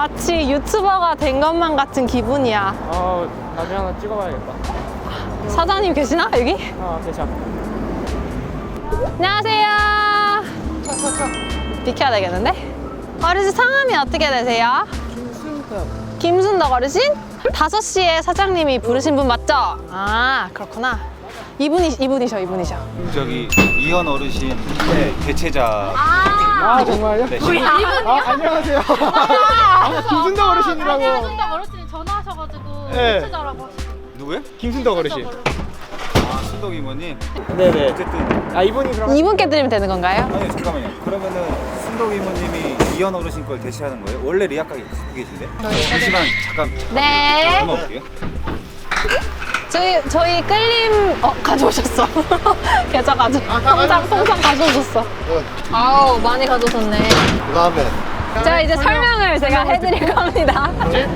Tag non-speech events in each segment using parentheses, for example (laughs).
마치 유튜버가 된 것만 같은 기분이야. 아 나중에 하나 찍어봐야겠다. 사장님 계시나 여기? 아 괜찮아. 안녕하세요. 비켜야 되겠는데? 어르신 성함이 어떻게 되세요? 김순덕. 김순덕 어르신? 5시에 사장님이 부르신 분 맞죠? 아 그렇구나. 이분이 이분이셔 이분이셔. 저기 이현 어르신의 대체자 아, 아 정말요? 네, 아 안녕하세요. (laughs) 아, 김순덕 어르신이라고. 김순덕 어르신 전화하셔가지고 네. 투자라고 하시고 누구예요? 김순덕 어르신. 아 순덕 이모님 네네. 어쨌든 아 이분이 그럼. 이분께 드리면 되는 건가요? 아니 잠깐만요 그러면은 순덕 이모님이 이현 어르신 걸 대체하는 거예요? 원래 리아카 갖고 계신데? 잠시만 잠깐 네. 잠깐만 볼게요 저희 저희 끌림 어 가져오셨어. (laughs) 계좌 가져. 통장 통장 가져오셨어. 아우 많이 가져오셨네. 그 다음에 제가 이제 설명을 제가 해드릴 겁니다.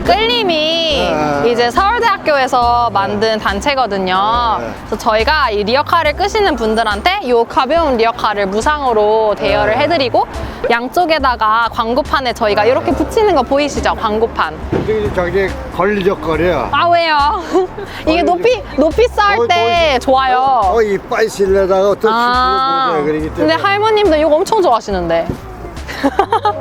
끌림이 네. 이제 서울대학교에서 만든 단체거든요. 네. 그래서 저희가 이 리어카를 끄시는 분들한테 이 가벼운 리어카를 무상으로 대여를 네. 해드리고 양쪽에다가 광고판에 저희가 이렇게 붙이는 거 보이시죠? 광고판. 저기 저기 걸리적거려. 아 왜요? (laughs) 이게 높이 높이 쌓을 때 좋아요. 어, 이 빨 실내다가 어떤 아, 그러기 때문에. 근데 할머님도 이거 엄청 좋아하시는데.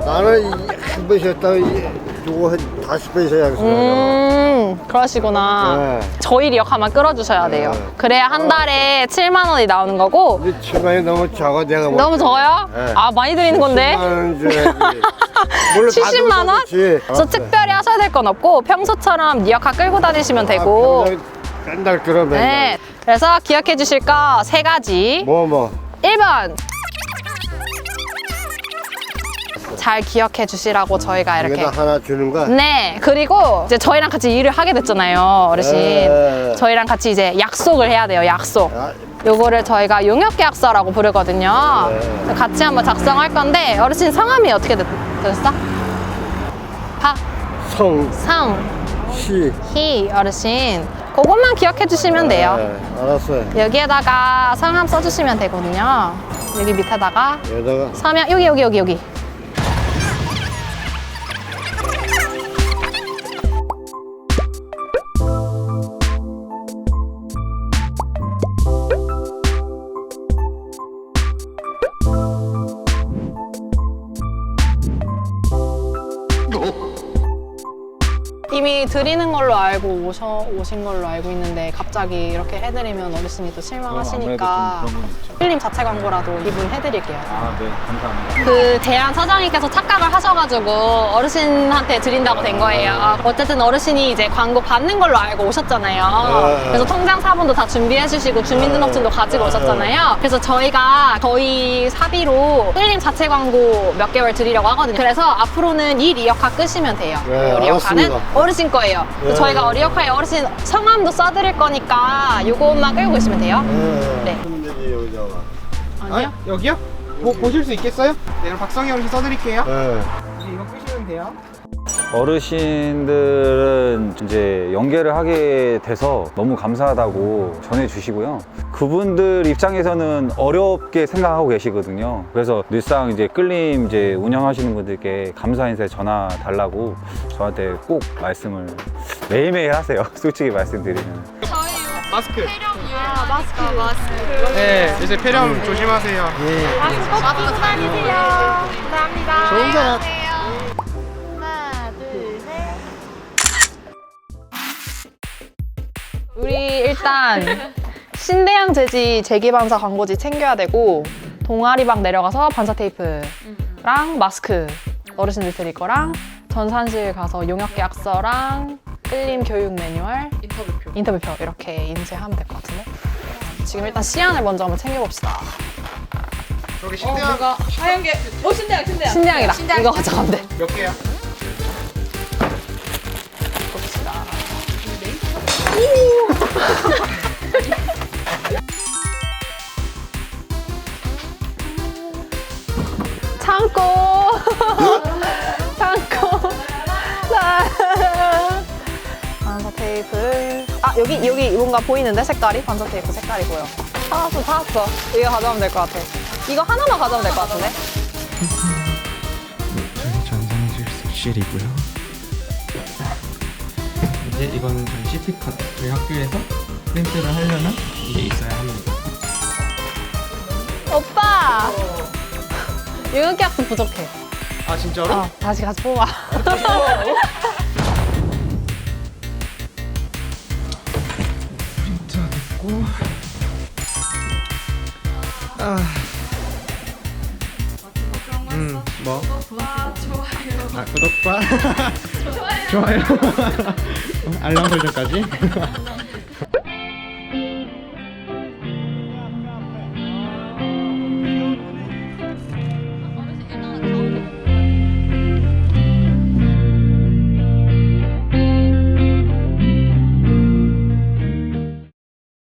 나는 한번 쉬었다가 이- 요거 한 다섯 번 쉬어야 겠어 음, 그러시구나. 네. 저희 리어카만 끌어주셔야 돼요. 네. 그래야 한 달에 7만 원이 나오는 거고. 근데 치마이 너무 작아 내가 못. 너무 적어요? 네. 아, 많이 드리는 건데. 70만 원 줘야지. (laughs) 물론 다 70만 원? 줘도 좋지. 그래서 어, 특별히 하셔야 될 건 없고 평소처럼 리어카 끌고 다니시면 되고. 아, 그냥 맨날 맨날. 네. 그래서 기억해 주실 거 세 가지. 뭐 뭐. 1번. 잘 기억해 주시라고 저희가 이렇게 이거 다 하나 주는 거야. 네. 그리고 이제 저희랑 같이 일을 하게 됐잖아요, 어르신. 네. 저희랑 같이 이제 약속을 해야 돼요, 약속. 아, 요거를 저희가 용역계약서라고 부르거든요. 네. 같이 한번 작성할 건데 어르신 성함이 어떻게 됐, 됐어? 박, 성, 상, 시. 희 어르신. 그것만 기억해 주시면 돼요. 네, 알았어요. 여기에다가 성함 써주시면 되거든요. 여기 밑에다가 여기다가 서명 여기 여기 여기 여기. 이미 드리는 걸로 알고 오셔, 오신 걸로 알고 있는데 갑자기 이렇게 해드리면 어르신이 또 실망하시니까 그런 건 있죠 필름 자체 광고라도 이분 해드릴게요. 아 네 감사합니다 그 대한 사장님께서 착각을 하셔가지고 어르신한테 드린다고 된 거예요. 어쨌든 어르신이 이제 광고 받는 걸로 알고 오셨잖아요. 네. 그래서 통장 사본도 다 준비해 주시고 주민등록증도 가지고 오셨잖아요. 그래서 저희가 저희 사비로 끌림 자체 광고 몇 개월 드리려고 하거든요. 그래서 앞으로는 이 리어카 끄시면 돼요. 네, 이 리어카는 알았습니다. 어르신 거예요. 네. 저희가 리어카에 어르신 성함도 써드릴 거니까 요것만 끌고 계시면 돼요. 네. 네. 얘기 여기다가. 아니요? 아, 여기요? 보, 보실 수 있겠어요? 네 그럼 박성희 어르신 써드릴게요. 네. 이제 이거 끄시면 돼요. 어르신들은 이제 연계를 하게 돼서 너무 감사하다고 전해주시고요. 그분들 입장에서는 어렵게 생각하고 계시거든요. 그래서 늘상 이제 끌림 이제 운영하시는 분들께 감사 인사 전화 달라고 저한테 꼭 말씀을 매일매일 하세요. (laughs) 솔직히 말씀드리면. 마스크. 아 마스크 마스크 네 이제 폐렴 조심하세요. 마스크 꼭 쓰고 다니세요 감사합니다 좋은 거 같- 일단 신대양 제지 재기반사 광고지 챙겨야 되고 동아리방 내려가서 반사 테이프랑 마스크 어르신들 드릴 거랑 전산실 가서 용역 계약서랑 끌림 교육 매뉴얼 인터뷰표. 인터뷰표 이렇게 인쇄하면 될 것 같은데? 지금 일단 시안을 먼저 한번 챙겨봅시다. 저기 신대한 신대양이다. 이거 가져가면 돼. 몇 개야? 테이프를 아 여기 여기 뭔가 보이는데 색깔이 반사 테이프 색깔이고요. 하나도 사왔어. 아, 이거 가져가면 될 것 같아. 이거 하나만 가져가면 될 것 같은데. 네, 이쪽이 전산실 숙실이고요. 이제 이거는 저희 CP 카드 저희 학교에서 프린트를 하려면 이게 있어야 합니다. 오빠. 유격학습 부족해. 아 진짜로? 어, 다시 가서 뽑아. 아, 구독과 좋아요. 아, 구독과 (laughs) 좋아요. (laughs) 알람 설정까지. (laughs) 네,